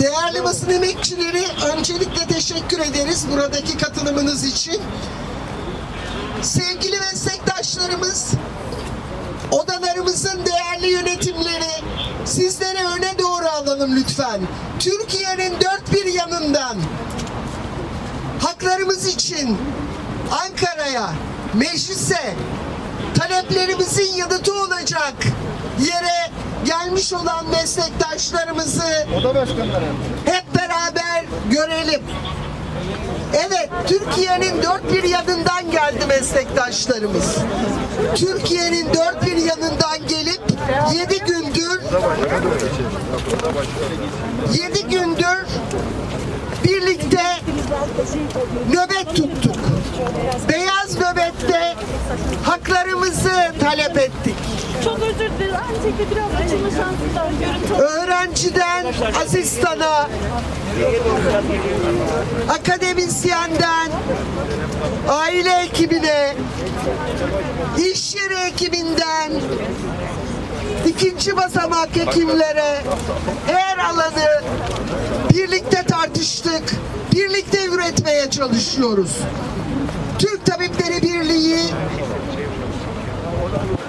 Değerli basın emekçileri, öncelikle teşekkür ederiz buradaki katılımınız için. Sevgili meslektaşlarımız, odalarımızın değerli yönetimleri, sizlere öne doğru alalım lütfen. Türkiye'nin dört bir yanından haklarımız için Ankara'ya, meclise taleplerimizin yanıtı olacak yere gelmiş olan meslektaşlarımızı Oda başkanları. hep beraber görelim. Evet, Türkiye'nin dört bir yanından geldi meslektaşlarımız. Türkiye'nin dört bir yanından gelip yedi gündür yedi gündür nöbet tuttuk. Beyaz nöbette haklarımızı talep ettik. Çok özür biraz açılma. Görüntü öğrenciden asistana, akademisyenden, aile ekibine, iş yeri ekibinden, ikinci basamak hekimlere her alanı birlikte tartıştık, birlikte üretmeye çalışıyoruz. Türk Tabipleri Birliği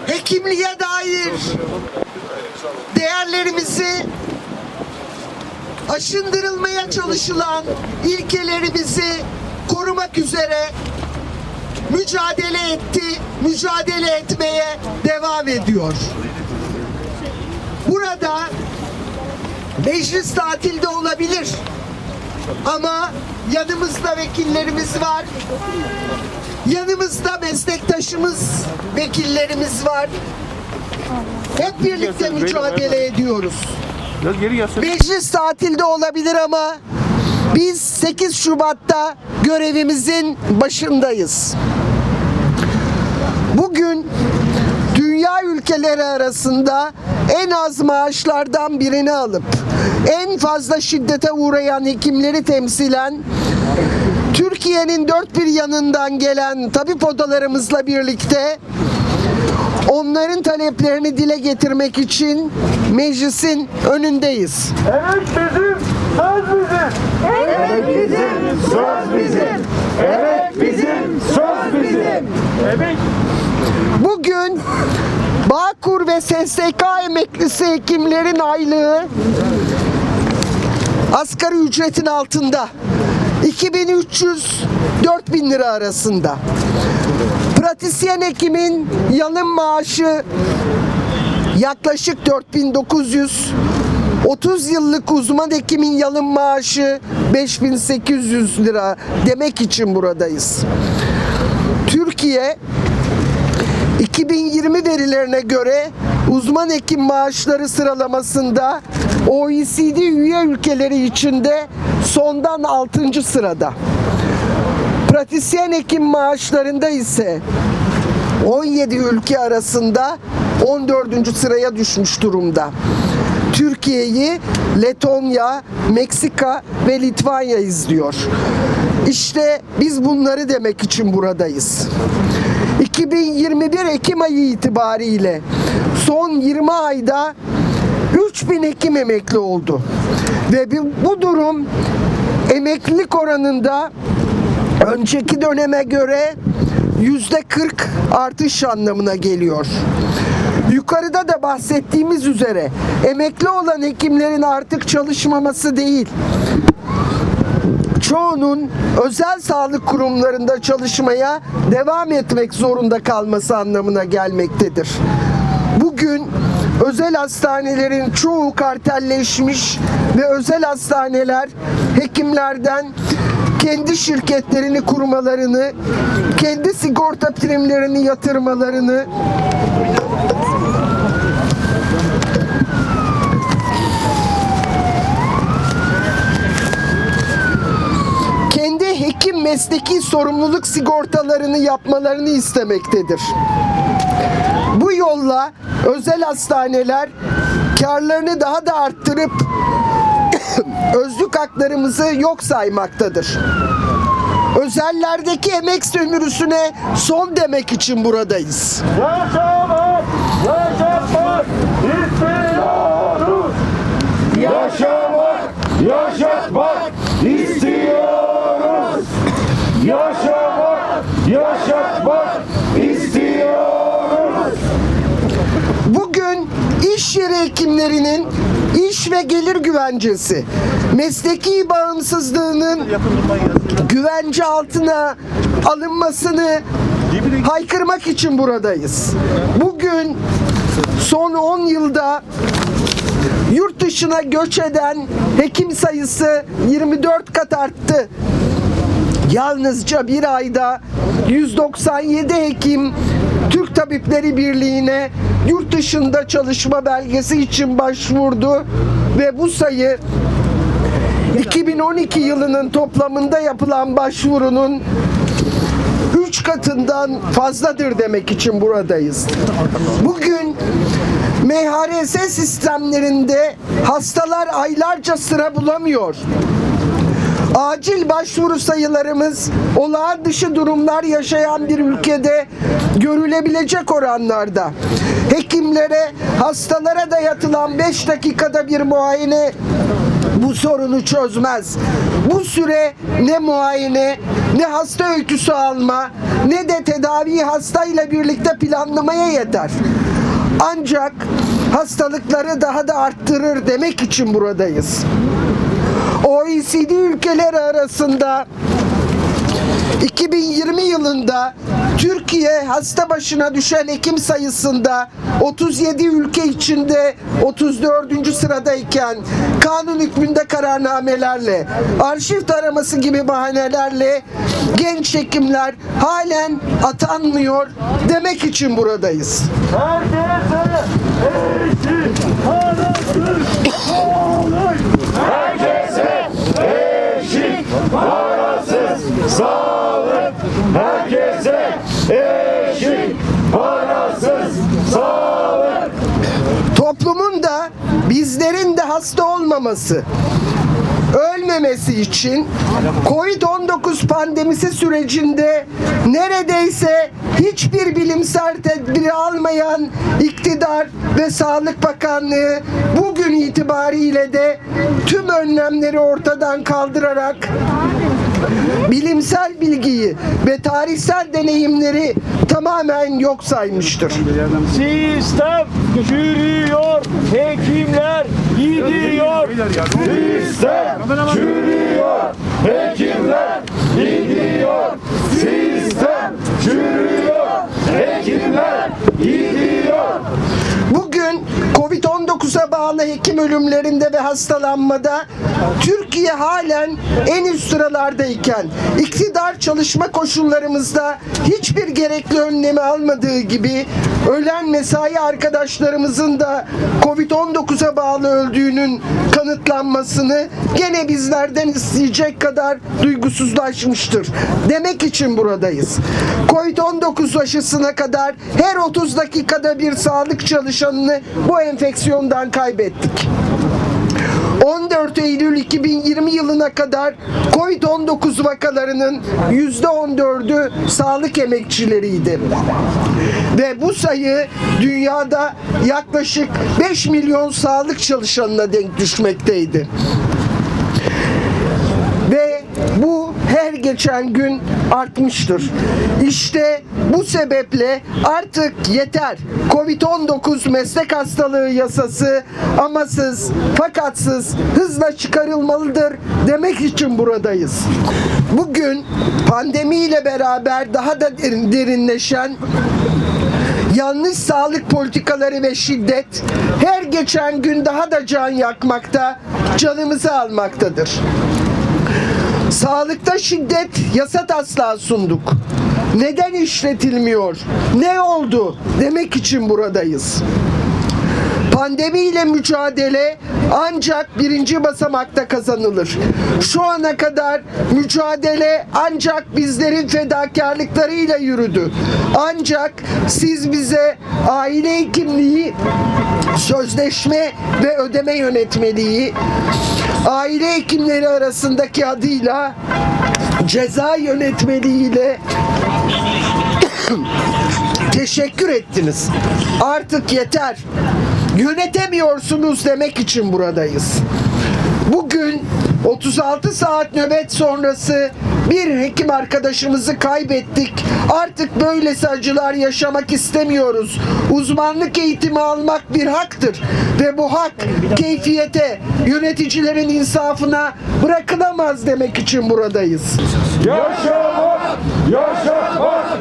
hekimliğe dair değerlerimizi aşındırılmaya çalışılan ilkelerimizi korumak üzere mücadele etti, mücadele etmeye devam ediyor. Burada meclis tatilde olabilir ama yanımızda vekillerimiz var. Yanımızda meslektaşımız, vekillerimiz var. Hep birlikte mücadele ediyoruz. Meclis tatilde olabilir ama biz 8 Şubat'ta görevimizin başındayız. Bugün dünya ülkeleri arasında en az maaşlardan birini alıp en fazla şiddete uğrayan hekimleri temsilen Türkiye'nin dört bir yanından gelen tabip odalarımızla birlikte onların taleplerini dile getirmek için meclisin önündeyiz. Evet bizim, söz bizim. Evet bizim, söz bizim. Evet bizim, söz bizim. Evet. Bugün Bağkur ve SSK emeklisi hekimlerin aylığı asgari ücretin altında. 2300 4000 lira arasında. Pratisyen hekimin yalın maaşı yaklaşık 4900 30 yıllık uzman hekimin yalın maaşı 5800 lira demek için buradayız. Türkiye 2020 verilerine göre uzman hekim maaşları sıralamasında OECD üye ülkeleri içinde sondan 6. sırada. Pratisyen hekim maaşlarında ise 17 ülke arasında 14. sıraya düşmüş durumda. Türkiye'yi Letonya, Meksika ve Litvanya izliyor. İşte biz bunları demek için buradayız. 2021 Ekim ayı itibariyle son 20 ayda 3000 hekim emekli oldu. Ve bu- durum emeklilik oranında önceki döneme göre yüzde 40 artış anlamına geliyor. Yukarıda da bahsettiğimiz üzere emekli olan hekimlerin artık çalışmaması değil, çoğunun özel sağlık kurumlarında çalışmaya devam etmek zorunda kalması anlamına gelmektedir. Bugün özel hastanelerin çoğu kartelleşmiş ve özel hastaneler hekimlerden kendi şirketlerini kurmalarını, kendi sigorta primlerini yatırmalarını kendi hekim mesleki sorumluluk sigortalarını yapmalarını istemektedir. Bu yolla özel hastaneler karlarını daha da arttırıp özlük haklarımızı yok saymaktadır. Özellerdeki emek sömürüsüne son demek için buradayız. Yaşamak, yaşatmak istiyoruz. Yaşamak, yaşamak, yaşatmak istiyoruz. Bugün iş yeri hekimlerinin iş ve gelir güvencesi, mesleki bağımsızlığının güvence altına alınmasını haykırmak için buradayız. Bugün son 10 yılda yurt dışına göç eden hekim sayısı 24 kat arttı. Yalnızca bir ayda 197 hekim Türk Tabipleri Birliği'ne yurt dışında çalışma belgesi için başvurdu ve bu sayı 2012 yılının toplamında yapılan başvurunun 3 katından fazladır demek için buradayız. Bugün MHRS sistemlerinde hastalar aylarca sıra bulamıyor. Acil başvuru sayılarımız olağan dışı durumlar yaşayan bir ülkede görülebilecek oranlarda. Hekimlere, hastalara dayatılan 5 dakikada bir muayene bu sorunu çözmez. Bu süre ne muayene, ne hasta öyküsü alma, ne de tedaviyi hastayla birlikte planlamaya yeter. Ancak hastalıkları daha da arttırır demek için buradayız. OECD ülkeleri arasında 2020 yılında Türkiye hasta başına düşen hekim sayısında 37 ülke içinde 34. sıradayken kanun hükmünde kararnamelerle, arşiv taraması gibi bahanelerle genç hekimler halen atanmıyor demek için buradayız. Herkese eşit parasız sağlık. Herkese eşit parasız sağlık. Toplumun da bizlerin de hasta olmaması, ölmemesi için Covid-19 pandemisi sürecinde neredeyse hiçbir bilimsel tedbiri almayan iktidar ve Sağlık Bakanlığı bugün itibariyle de tüm önlemleri ortadan kaldırarak bilimsel bilgiyi ve tarihsel deneyimleri tamamen yok saymıştır. Sistem çürüyor, hekimler gidiyor. Sistem çürüyor, hekimler gidiyor. Sistem çürüyor, hekimler gidiyor. Bugün Covid-19'a bağlı hekim ölümlerinde ve hastalanmada Türkiye halen en üst sıralardayken iktidar çalışma koşullarımızda hiçbir gerekli önlemi almadığı gibi ölen mesai arkadaşlarımızın da Covid-19'a bağlı öldüğünün kanıtlanmasını gene bizlerden isteyecek kadar duygusuzlaşmıştır. Demek için buradayız. Covid-19 aşısına kadar her 30 dakikada bir sağlık çalışanını bu enfeksiyondan kaybettik. 14 Eylül 2020 yılına kadar COVID-19 vakalarının %14'ü sağlık emekçileriydi. Ve bu sayı dünyada yaklaşık 5 milyon sağlık çalışanına denk düşmekteydi. Ve bu her geçen gün artmıştır. İşte bu sebeple artık yeter. Covid-19 meslek hastalığı yasası amasız, fakatsız hızla çıkarılmalıdır demek için buradayız. Bugün pandemiyle beraber daha da derin- derinleşen yanlış sağlık politikaları ve şiddet her geçen gün daha da can yakmakta, canımızı almaktadır. Sağlıkta şiddet yasa taslağı sunduk. Neden işletilmiyor? Ne oldu? Demek için buradayız. Pandemiyle mücadele ancak birinci basamakta kazanılır. Şu ana kadar mücadele ancak bizlerin fedakarlıklarıyla yürüdü. Ancak siz bize aile hekimliği, sözleşme ve ödeme yönetmeliği, aile hekimleri arasındaki adıyla ceza yönetmeliğiyle teşekkür ettiniz. Artık yeter. Yönetemiyorsunuz demek için buradayız. Bugün 36 saat nöbet sonrası bir hekim arkadaşımızı kaybettik. Artık böylesi acılar yaşamak istemiyoruz. Uzmanlık eğitimi almak bir haktır ve bu hak keyfiyete, yöneticilerin insafına bırakılamaz demek için buradayız. Yaşamak, yaşamak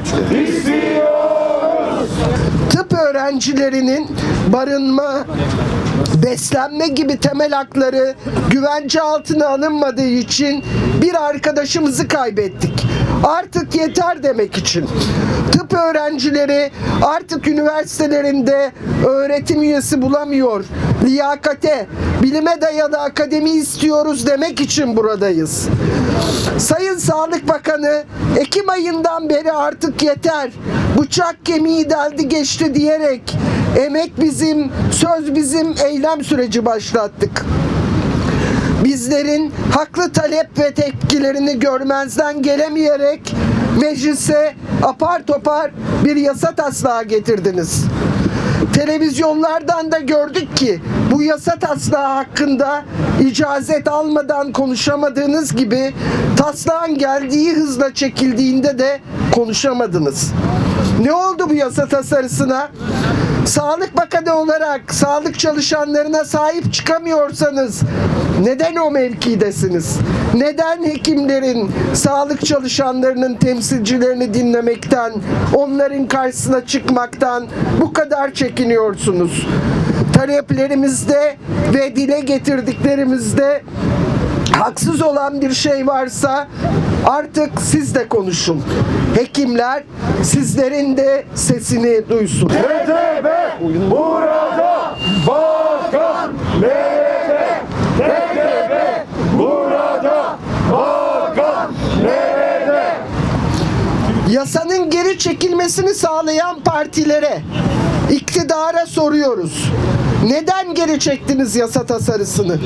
istiyoruz. tıp öğrencilerinin barınma, beslenme gibi temel hakları güvence altına alınmadığı için bir arkadaşımızı kaybettik. Artık yeter demek için. Tıp öğrencileri artık üniversitelerinde öğretim üyesi bulamıyor. Liyakate, bilime dayalı akademi istiyoruz demek için buradayız. Sayın Sağlık Bakanı Ekim ayından beri artık yeter. Bıçak kemiği deldi geçti diyerek emek bizim, söz bizim eylem süreci başlattık. Bizlerin haklı talep ve tepkilerini görmezden gelemeyerek meclise apar topar bir yasa taslağı getirdiniz. Televizyonlardan da gördük ki bu yasa taslağı hakkında icazet almadan konuşamadığınız gibi taslağın geldiği hızla çekildiğinde de konuşamadınız. Ne oldu bu yasa tasarısına? Sağlık Bakanı olarak sağlık çalışanlarına sahip çıkamıyorsanız neden o mevkidesiniz? Neden hekimlerin, sağlık çalışanlarının temsilcilerini dinlemekten, onların karşısına çıkmaktan bu kadar çekiniyorsunuz? Taleplerimizde ve dile getirdiklerimizde haksız olan bir şey varsa artık siz de konuşun. Hekimler sizlerin de sesini duysun. TTB burada, bakan nerede? TTB burada, bakan nerede? Yasanın geri çekilmesini sağlayan partilere, iktidara soruyoruz. Neden geri çektiniz yasa tasarısını?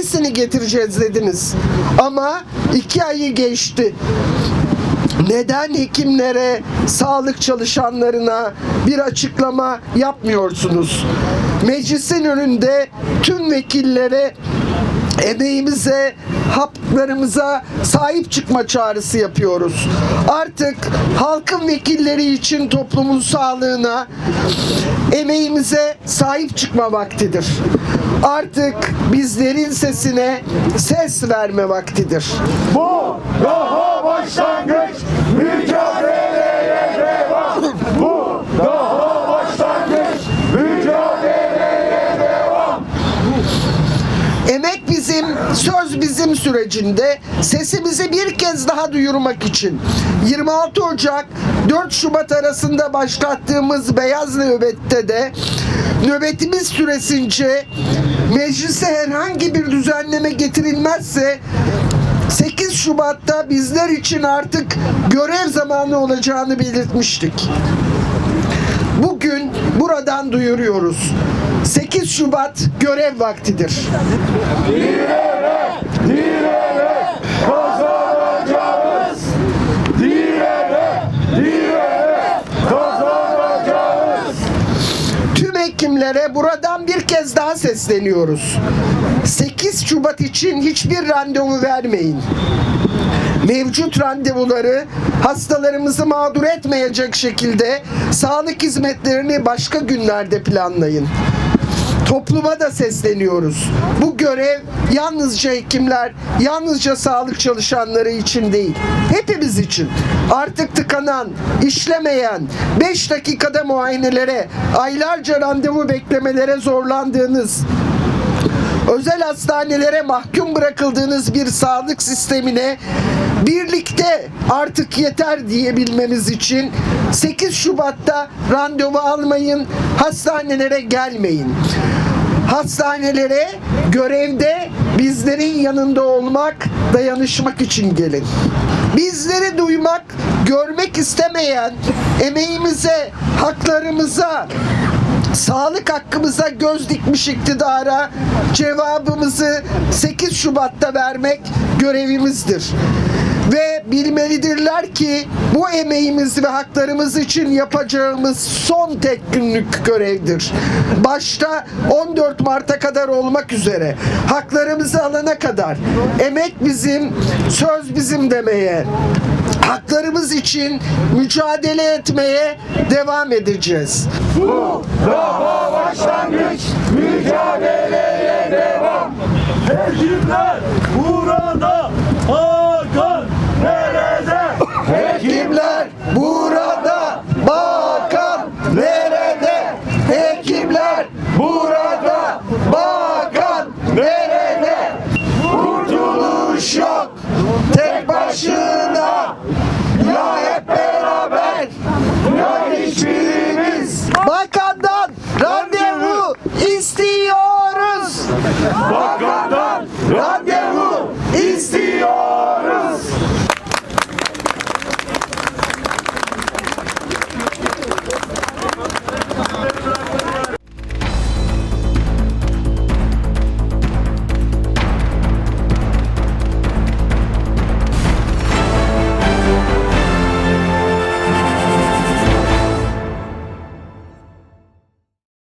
İyisini getireceğiz dediniz. Ama iki ayı geçti. Neden hekimlere, sağlık çalışanlarına bir açıklama yapmıyorsunuz? Meclisin önünde tüm vekillere emeğimize, haklarımıza sahip çıkma çağrısı yapıyoruz. Artık halkın vekilleri için toplumun sağlığına, emeğimize sahip çıkma vaktidir. Artık bizlerin sesine ses verme vaktidir. Bu daha başlangıç, mücadeleye devam. Bu daha başlangıç, mücadeleye devam. Emek bizim, söz bizim sürecinde sesimizi bir kez daha duyurmak için 26 Ocak 4 Şubat arasında başlattığımız Beyaz Nöbet'te de nöbetimiz süresince meclise herhangi bir düzenleme getirilmezse 8 Şubat'ta bizler için artık görev zamanı olacağını belirtmiştik. Bugün buradan duyuruyoruz. 8 Şubat görev vaktidir. Direne hekimlere buradan bir kez daha sesleniyoruz. 8 Şubat için hiçbir randevu vermeyin. Mevcut randevuları hastalarımızı mağdur etmeyecek şekilde sağlık hizmetlerini başka günlerde planlayın. Topluma da sesleniyoruz. Bu görev yalnızca hekimler, yalnızca sağlık çalışanları için değil. Hepimiz için. Artık tıkanan, işlemeyen, 5 dakikada muayenelere, aylarca randevu beklemelere zorlandığınız, özel hastanelere mahkum bırakıldığınız bir sağlık sistemine birlikte artık yeter diyebilmemiz için 8 Şubat'ta randevu almayın, hastanelere gelmeyin. Hastanelere görevde bizlerin yanında olmak, dayanışmak için gelin. Bizleri duymak, görmek istemeyen, emeğimize, haklarımıza, sağlık hakkımıza göz dikmiş iktidara cevabımızı 8 Şubat'ta vermek görevimizdir. Ve bilmelidirler ki bu emeğimiz ve haklarımız için yapacağımız son tek günlük görevdir. Başta 14 Mart'a kadar olmak üzere haklarımızı alana kadar emek bizim, söz bizim demeye, haklarımız için mücadele etmeye devam edeceğiz. Bu daha başlangıç, mücadeleye devam. Ekipler burada karşında. Ya hep beraber Ya hiçbiri